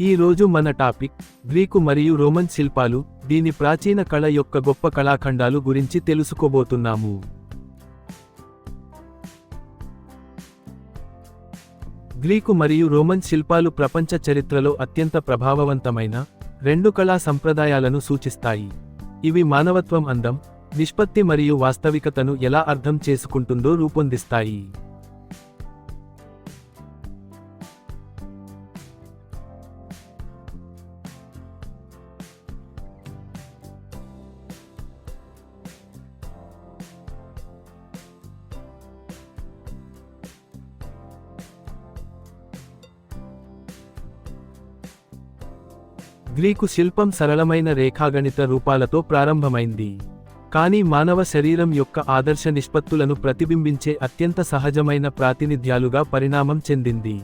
ఈ రోజు మన టాపిక్ గ్రీకు మరియు రోమన్ శిల్పాలు దీని ప్రాచీన కళ యొక్క గొప్ప కళాఖండాలు గురించి తెలుసుకోబోతున్నాము. గ్రీకు మరియు రోమన్ శిల్పాలు ప్రపంచ చరిత్రలో అత్యంత ప్రభావవంతమైన రెండు కళా సంప్రదాయాలను సూచిస్తాయి. ఇవి మానవత్వం అందం నిష్పత్తి మరియు వాస్తవికతను ఎలా అర్థం చేసుకుంటుందో రూపొందిస్తాయి. గ్రీకు శిల్పం సరళమైన రేఖాగణిత రూపాలతో ప్రారంభమైంది. కానీ మానవ శరీరం యొక్క ఆదర్శ నిష్పత్తులను ప్రతిబింబించే అత్యంత సహజమైన ప్రాతినిధ్యాలుగా పరిణామం చెందింది.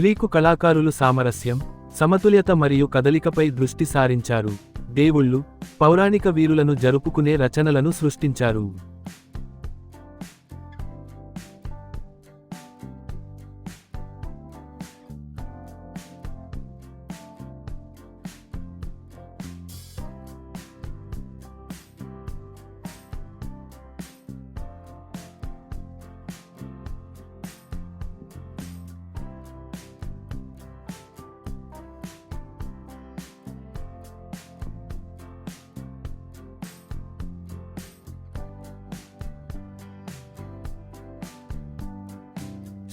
గ్రీకు కళాకారులు సామరస్యం సమతుల్యత మరియు కదలికపై దృష్టి సారించారు. దేవుళ్ళు పౌరాణిక వీరులను జరుపుకునే రచనలను సృష్టించారు.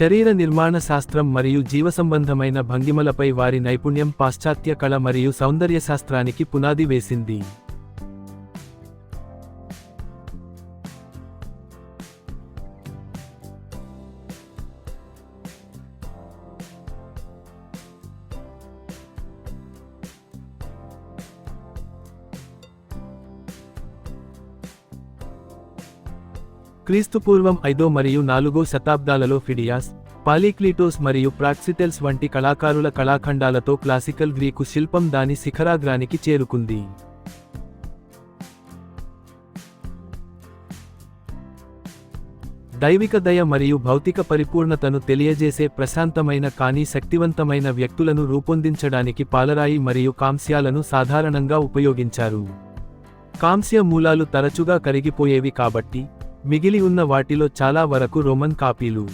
శరీర నిర్మాణ శాస్త్రం మరియు జీవసంబంధమైన భంగిమలపై వారి నైపుణ్యం పాశ్చాత్య కళ మరియు సౌందర్య శాస్త్రానికి పునాది వేసింది. క్రీస్తుపూర్వం ఐదో మరియు నాలుగో శతాబ్దాలలో ఫిడియాస్ పాలిక్లీటోస్ మరియు ప్రాక్సిటెల్స్ వంటి కళాకారుల కళాఖండాలతో క్లాసికల్ గ్రీకు శిల్పం దాని శిఖరాగ్రానికి చేరుకుంది. దైవిక దయ మరియు భౌతిక పరిపూర్ణతను తెలియజేసే ప్రశాంతమైన కానీ శక్తివంతమైన వ్యక్తులను రూపొందించడానికి పాలరాయి మరియు కాంస్యాలను సాధారణంగా ఉపయోగించారు. కాంస్య మూలాలు తరచుగా కరిగిపోయేవి కాబట్టి మిగిలి ఉన్న వాటిలో చాలా వరకు రోమన్ కాపీలు.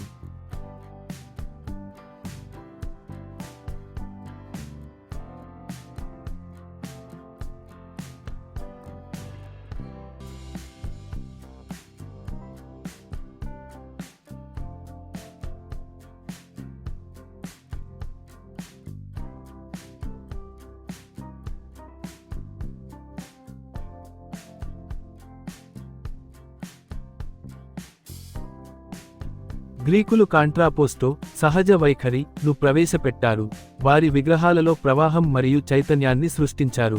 గ్రీకులు కాంట్రాపోస్టో సహజ వైఖరి ను ప్రవేశపెట్టారు. వారి విగ్రహాలలో ప్రవాహం మరియు చైతన్యాన్ని సృష్టించారు.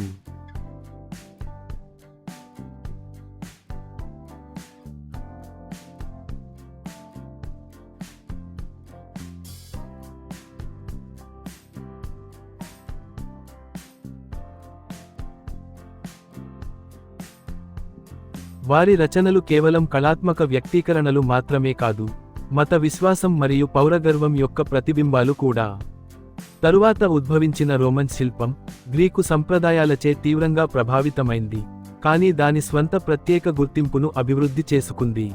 వారి రచనలు కేవలం కళాత్మక వ్యక్తీకరణలు మాత్రమే కాదు. మత విశ్వాసం మరియు పౌరగర్వం యొక్క ప్రతిబింబాలు కూడా. తరువాత ఉద్భవించిన రోమన్ శిల్పం గ్రీకు సంప్రదాయాలచే తీవ్రంగా ప్రభావితమైంది కానీ దాని స్వంత ప్రత్యేక గుర్తింపును అభివృద్ధి చేసుకుంది.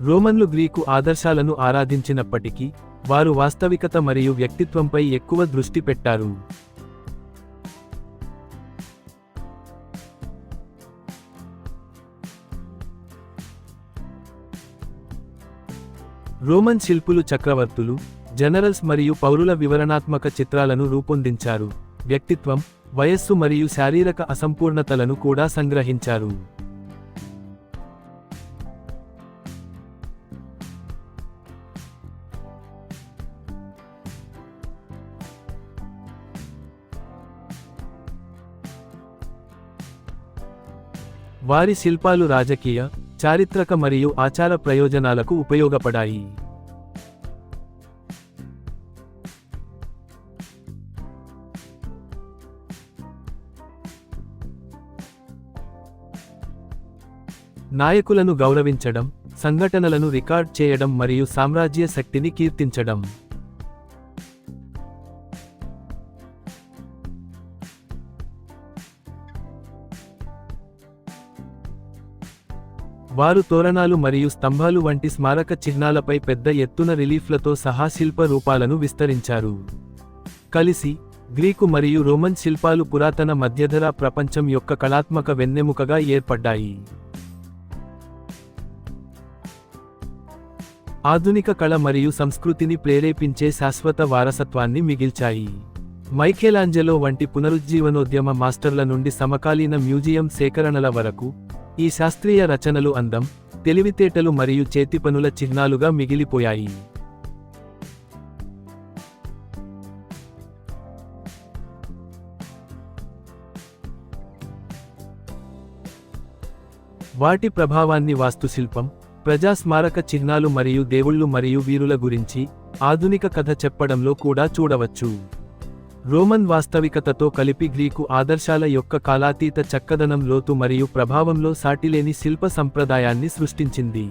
రోమన్లు గ్రీకు ఆదర్శాలను ఆరాధించినప్పటికీ వారు వాస్తవికత మరియు వ్యక్తిత్వంపై ఎక్కువ దృష్టి పెట్టారు. రోమన్ శిల్పులు చక్రవర్తులు జనరల్స్ మరియు పౌరుల వివరణాత్మక చిత్రాలను రూపొందించారు. వ్యక్తిత్వం వయస్సు మరియు శారీరక అసంపూర్ణతలను కూడా సంగ్రహించారు. వారి శిల్పాలు రాజకీయ చారిత్రక మరియు ఆచార ప్రయోజనాలకు ఉపయోగపడాయి. నాయకులను గౌరవించడం సంఘటనలను రికార్డ్ చేయడం మరియు సామ్రాజ్య శక్తిని కీర్తించడం. వారు తోరణాలు మరియు స్తంభాలు వంటి స్మారక చిహ్నాలపై పెద్ద ఎత్తున రిలీఫ్లతో సహా శిల్ప రూపాలను విస్తరించారు. కలిసి గ్రీకు మరియు రోమన్ శిల్పాలు పురాతన మధ్యధర ప్రపంచం యొక్క కళాత్మక వెన్నెముకగా ఏర్పడ్డాయి. ఆధునిక కళ మరియు సంస్కృతిని ప్రేరేపించే శాశ్వత వారసత్వాన్ని మిగిల్చాయి. మైఖేలాంజెలో వంటి పునరుజ్జీవనోద్యమ మాస్టర్ల నుండి సమకాలీన మ్యూజియం సేకరణల వరకు ఈ శాస్త్రీయ రచనలు అందం తెలివితేటలు మరియు చేతిపనుల చిహ్నాలుగా మిగిలిపోయాయి. వాటి ప్రభావాన్ని వాస్తుశిల్పం ప్రజా స్మారక చిహ్నాలు మరియు దేవుళ్ళు మరియు వీరుల గురించి ఆధునిక కథ చెప్పడంలో కూడా చూడవచ్చు. రోమన్ వాస్తవికతతో కలిపి గ్రీకు ఆదర్శాల యొక్క కాలాతీత చక్కదనం లోతు మరియు ప్రభావంలో సాటిలేని శిల్ప సంప్రదాయాన్ని సృష్టించింది.